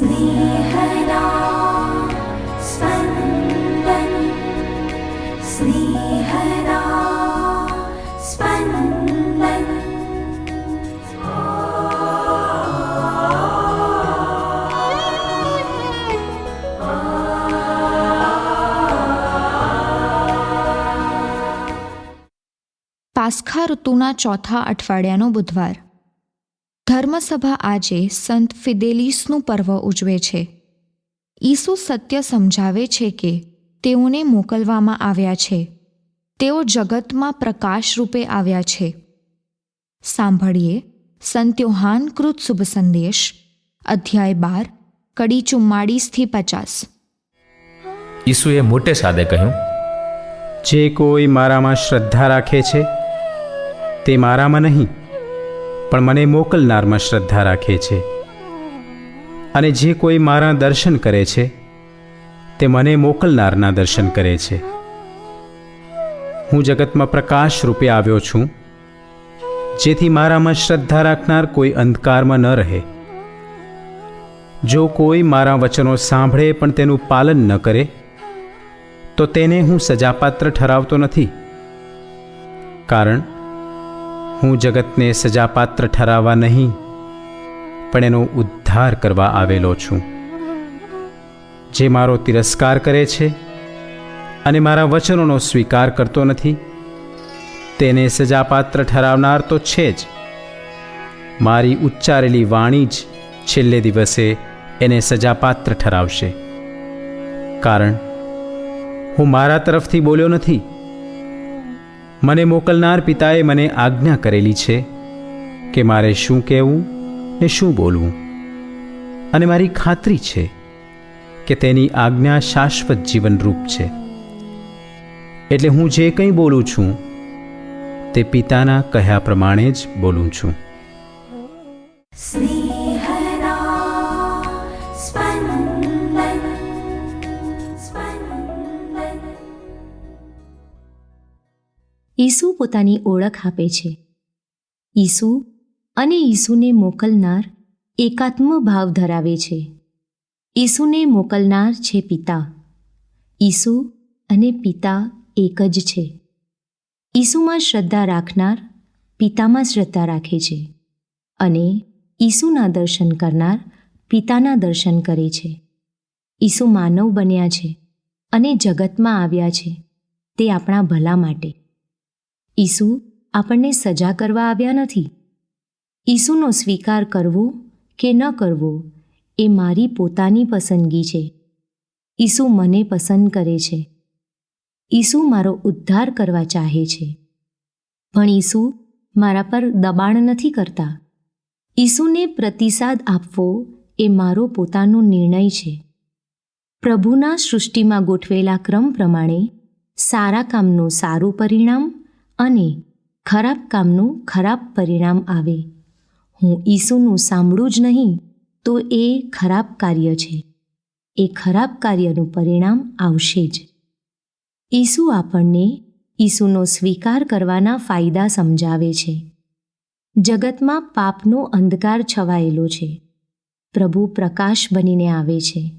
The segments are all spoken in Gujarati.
स्नेहदा स्पन्दन् स्नेहदा स्पन्दन् પાસ્ખા ઋતુના ચોથા અઠવાડિયાનો બુધવાર ધર્મસભા આજે સંત ફિદેલીસનું પર્વ ઉજવે છે. ઈસુ સત્ય સમજાવે છે કે તેઓને મોકલવામાં આવ્યા છે. તેઓ જગતમાં પ્રકાશ રૂપે આવ્યા છે. સાંભળીએ સંત યોહાનકૃત શુભ સંદેશ અધ્યાય બાર કડી ચુમ્માળીસથી પચાસ. ઈસુએ મોટે સાદે કહ્યું જે કોઈ મારામાં શ્રદ્ધા રાખે છે તે મારામાં નહીં. પણ મને મોકલનારમાં શ્રદ્ધા રાખે છે. અને જે કોઈ મારા દર્શન કરે છે, તે મને મોકલનારના દર્શન કરે છે. હું જગતમાં પ્રકાશ રૂપે આવ્યો છું, જેથી મારામાં શ્રદ્ધા રાખનાર કોઈ અંધકારમાં ન રહે. જો કોઈ મારા વચનો સાંભળે પણ તેનું પાલન ન કરે, તો તેને હું સજાપાત્ર ઠરાવતો નથી. કારણ હું જગતને સજાપાત્ર ઠરાવવા નહીં, પણ એનો ઉદ્ધાર કરવા આવેલો છું. જે મારો તિરસ્કાર કરે છે અને મારા વચનોનો સ્વીકાર કરતો નથી, તેને સજાપાત્ર ઠરાવનાર તો છે જ. મારી ઉચ્ચારેલી વાણી જ છેલ્લે દિવસે એને સજાપાત્ર ઠરાવશે. કારણ હું મારા તરફથી બોલ્યો નથી મને મોકલનાર પિતાએ મને આજ્ઞા કરેલી છે કે મારે શું કહેવું ને શું બોલવું. અને મારી ખાતરી છે કે તેની આજ્ઞા શાશ્વત જીવનરૂપ છે. એટલે હું જે કંઈ બોલું છું, તે પિતાના કહ્યા પ્રમાણે જ બોલું છું. ઈસુ પોતાની ઓળખ આપે છે. ઈસુ અને ઈસુને મોકલનાર એકાત્મ ભાવ ધરાવે છે. ઈસુને મોકલનાર છે પિતા. ઈસુ અને પિતા એક જ છે. ઈસુમાં શ્રદ્ધા રાખનાર પિતામાં શ્રદ્ધા રાખે છે અને ઈસુના દર્શન કરનાર પિતાના દર્શન કરે છે. ઈસુ માનવ બન્યા છે અને જગતમાં આવ્યા છે તે આપણા ભલા માટે. ઈસુ આપણને સજા કરવા આવ્યા નથી. ઈસુનો સ્વીકાર કરવો કે ન કરવો એ મારી પોતાની પસંદગી છે. ઈસુ મને પસંદ કરે છે. ઈસુ મારો ઉદ્ધાર કરવા ચાહે છે. પણ ઈસુ મારા પર દબાણ નથી કરતા. ઈસુને પ્રતિસાદ આપવો એ મારો પોતાનો નિર્ણય છે. પ્રભુના સૃષ્ટિમાં ગોઠવેલા ક્રમ પ્રમાણે સારા કામનું સારું પરિણામ અને ખરાબ કામનું ખરાબ પરિણામ આવે. હું ઈસુનું સાંભળું જ નહીં, તો એ ખરાબ કાર્ય છે. એ ખરાબ કાર્યનું પરિણામ આવશે જ. ઈસુ આપણને ઈસુનો સ્વીકાર કરવાના ફાયદા સમજાવે છે. જગતમાં પાપનો અંધકાર છવાયેલો છે. પ્રભુ પ્રકાશ બનીને આવે છે.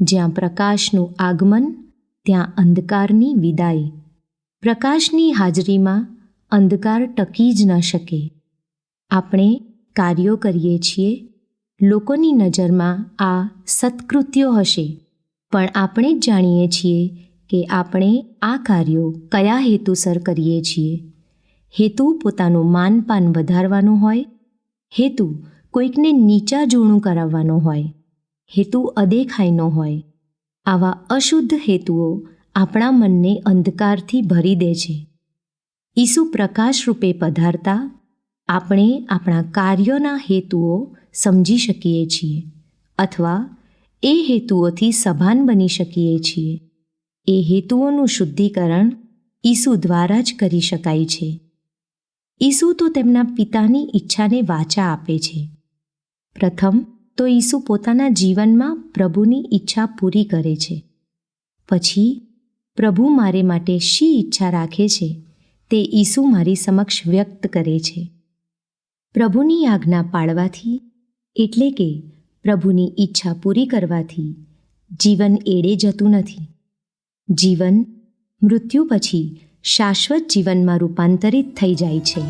જ્યાં પ્રકાશનું આગમન, ત્યાં અંધકારની વિદાય. પ્રકાશની હાજરીમાં અંધકાર ટકી જ ન શકે. આપણે કાર્યો કરીએ છીએ. લોકોની નજરમાં આ સત્કૃત્યો હશે. પણ આપણે જ જાણીએ છીએ કે આપણે આ કાર્યો કયા હેતુસર કરીએ છીએ. હેતુ પોતાનું માનપાન વધારવાનો હોય. હેતુ કોઈકને નીચા જૂણું કરાવવાનો હોય. હેતુ અદેખાઈનો હોય. આવા અશુદ્ધ હેતુઓ આપણા મનને અંધકારથી ભરી દે છે. ઈસુ પ્રકાશ રૂપે પધારતા આપણે આપણા કાર્યોના હેતુઓ સમજી શકીએ છીએ અથવા એ હેતુઓથી સભાન બની શકીએ છીએ. એ હેતુઓનું શુદ્ધિકરણ ઈસુ દ્વારા જ કરી શકાય છે. ઈસુ તો તેમના પિતાની ઈચ્છાને વાચા આપે છે. પ્રથમ તો ઈસુ પોતાના જીવનમાં પ્રભુની ઈચ્છા પૂરી કરે છે. પછી પ્રભુ મારે માટે શી ઈચ્છા રાખે છે? તે ઈસુ મારી સમક્ષ વ્યક્ત કરે છે. પ્રભુની આજ્ઞા પાળવાથી એટલે કે પ્રભુની ઈચ્છા પૂરી કરવાથી જીવન એડે જતું નથી. જીવન મૃત્યુ પછી શાશ્વત જીવનમાં રૂપાંતરિત થઈ જાય છે.